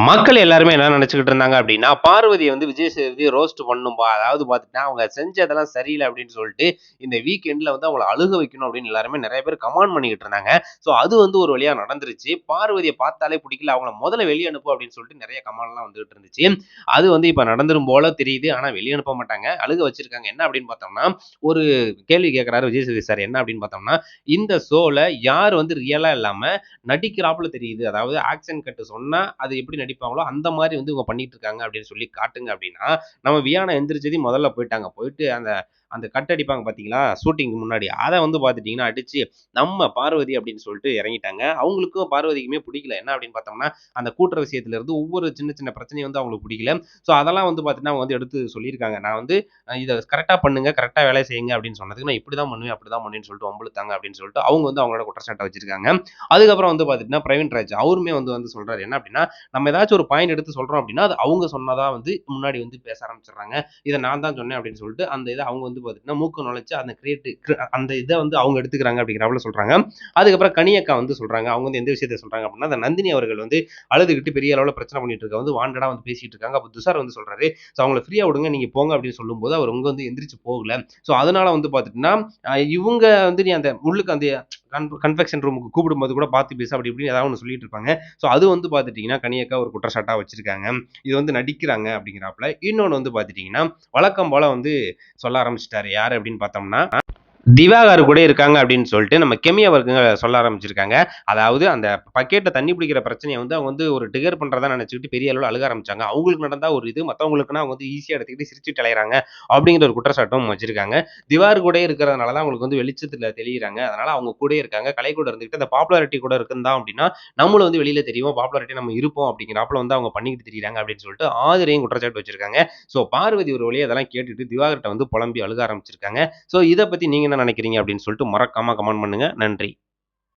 மக்கள் எல்லாருமே என்ன நினச்சிக்கிட்டு இருந்தாங்க அப்படின்னா, பார்வதியை வந்து விஜய் சேதுபதி ரோஸ்ட் பண்ணும்பா அதாவது பார்த்துட்டா, அவங்க செஞ்சதெல்லாம் சரியில்லை அப்படின்னு சொல்லிட்டு, இந்த வீக்கெண்டில் வந்து அவங்கள அழுக வைக்கணும் அப்படின்னு எல்லாருமே நிறைய பேர் கமெண்ட் பண்ணிக்கிட்டு இருந்தாங்க. ஸோ அது வந்து ஒரு வழியா நடந்துருச்சு. பார்வதியை பார்த்தாலே பிடிக்கல அவங்கள முதல்ல வெளியே அனுப்பு அப்படின்னு சொல்லிட்டு நிறைய கமெண்ட்லாம் வந்துகிட்டு இருந்துச்சு. அது வந்து இப்போ நடந்துரும் போல தெரியுது. ஆனால் வெளியே அனுப்ப மாட்டாங்க. அழுக வச்சிருக்காங்க. என்ன அப்படின்னு பார்த்தோம்னா, ஒரு கேள்வி கேட்குறாரு விஜய் சேதுபதி சார். என்ன அப்படின்னு பார்த்தோம்னா, இந்த ஷோவில் யார் வந்து ரியலாக இல்லாமல் நடிக்கிறாப்புல தெரியுது. அதாவது ஆக்ஷன் கட்டு சொன்னால் அது எப்படி நடிப்பாங்களோ, அந்த மாதிரி வந்து இவங்க பண்ணிட்டு இருக்காங்க அப்படின்னு சொல்லி காட்டுங்க அப்படின்னா, நம்ம வியானா எந்திரிச்சதையும் முதல்ல போயிட்டாங்க. போயிட்டு அந்த அந்த கட் அடிப்பாங்க பார்த்தீங்களா? ஷூட்டிங்க்கு முன்னாடி. அதை வந்து பார்த்துட்டிங்கன்னா அடித்து நம்ம பார்வதி அப்படின்னு சொல்லிட்டு இறங்கிட்டாங்க. அவங்களுக்கும் பார்வதிக்குமே பிடிக்கல என்ன அப்படின்னு பார்த்தோம்னா, அந்த கூட்டுற விஷயத்துலேருந்து ஒவ்வொரு சின்ன சின்ன பிரச்சனையும் வந்து அவங்களுக்கு பிடிக்கல ஸோ அதெல்லாம் வந்து பார்த்தீங்கன்னா, அவங்க வந்து எடுத்து சொல்லியிருக்காங்க. நான் வந்து இதை கரெக்டாக பண்ணுங்க, கரெக்டாக வேலை செய்யுங்க அப்படின்னு சொன்னதுக்கு, நான் இப்படி தான் பண்ணுவேன், அப்படி தான் பண்ணுவேன்னு சொல்லிட்டு வம்பிழுத்தாங்க அப்படின்னு சொல்லிட்டு, அவங்க வந்து அவங்களோட குற்றச்சாட்டை வச்சிருக்காங்க. அதுக்கப்புறம் வந்து பார்த்தீங்கன்னா பிரவீன் ராஜ் அவருமே வந்து வந்து என்ன அப்படின்னா, நம்ம ஏதாச்சும் ஒரு பாயிண்ட் எடுத்து சொல்றோம் அப்படின்னா, அது அவங்க சொன்னதாக வந்து முன்னாடி வந்து பேச ஆரம்பிச்சிடுறாங்க இதை நான் தான் சொன்னேன் அப்படின்னு சொல்லிட்டு, அந்த இதை அவங்க வந்து பார்த்தீங்கன்னா மூக்க நுழைச்சு அந்த கிரியேட் அந்த இதை வந்து அவங்க எடுத்துக்கிறாங்க அப்படிங்கிறவள சொல்றாங்க. அதுக்கப்புறம் கனியக்கா வந்து சொல்றாங்க. அவங்க வந்து எந்த விஷயத்த சொல்றாங்க அப்படின்னா, அந்த நந்தினி அவர்கள் வந்து அழுதுகிட்டு பெரிய அளவில் பிரச்சனை பண்ணிட்டு இருக்க வந்து வாண்டடா வந்து பேசிட்டு இருக்காங்க. அப்போ துஷார் வந்து சொல்றாரு, "ஸோ அவங்கள ஃப்ரீயா விடுங்க. நீங்க போங்க" அப்படின்னு சொல்லும்போது, அவர் உங்க வந்து எந்திரிச்சு போகல. ஸோ அதனால வந்து பார்த்துட்டுனா இவங்க வந்து நீ அந்த உள்ளுக்கு அந்த கன்ஃபெக்ஷன் ரூமுக்கு கூப்பிடும்போது கூட பார்த்து பேச அப்படி இப்படின்னு ஏதாவது ஒன்று சொல்லிட்டு இருப்பாங்க. ஸோ அது வந்து பார்த்துட்டிங்கன்னா கனியக்கா ஒரு குற்றச்சாட்டாக வச்சிருக்காங்க. இது வந்து நடிக்கிறாங்க அப்படிங்கிறாப்புல. இன்னொன்று வந்து பார்த்துட்டீங்கன்னா, வழக்கம் போல் வந்து சொல்ல ஆரம்பிச்சிட்டாரு யார் அப்படின்னு பார்த்தோம்னா, திவாகர் கூட இருக்காங்க அப்படின்னு சொல்லிட்டு நம்ம கெமி அவர்கள் சொல்ல ஆரம்பிச்சிருக்காங்க. அதாவது அந்த பக்கெட்டை தண்ணி பிடிக்கிற பிரச்சனையை வந்து அவங்க வந்து ஒரு டிகர் பண்ணுறதா நினச்சிக்கிட்டு பெரிய அளவில் அழுக ஆரம்பிச்சாங்க. அவங்களுக்கு நடந்தால் ஒரு இது, மற்றவங்களுக்குனா அவங்க வந்து ஈஸியாக எடுத்துக்கிட்டு சிரிச்சுட்டு அலையறாங்க அப்படிங்கிற ஒரு குற்றச்சாட்டும் வச்சிருக்காங்க. திவார் கூட இருக்கிறதுனால தான் அவங்களுக்கு வந்து வெளிச்சத்தில் தெளிகிறாங்க அதனால் அவங்க கூடயே இருக்காங்க. கலை கூட இருந்துக்கிட்டு அந்த பாப்புலாரிட்டி கூட இருந்தா அப்படின்னா, நம்மளும் வந்து வெளியில் தெரியும் பாப்புலாரிட்டி நம்ம இருப்போம் அப்படிங்கிறாப்புல வந்து அவங்க பண்ணிக்கிட்டு தெரியுறாங்க அப்படின்னு சொல்லிட்டு ஆதிரையும் குற்றச்சாட்டு வச்சிருக்காங்க. ஸோ பார்வதி ஒரு வழியை அதெல்லாம் கேட்டுட்டு திவாகர்கிட்ட வந்து புலம்பி அழுக ஆரம்பிச்சிருக்காங்க. ஸோ இதை பற்றி நீங்கள் என்ன நினைக்கிறீங்க அப்படின்னு சொல்லிட்டு மறக்காமல் கமெண்ட் பண்ணுங்க. நன்றி.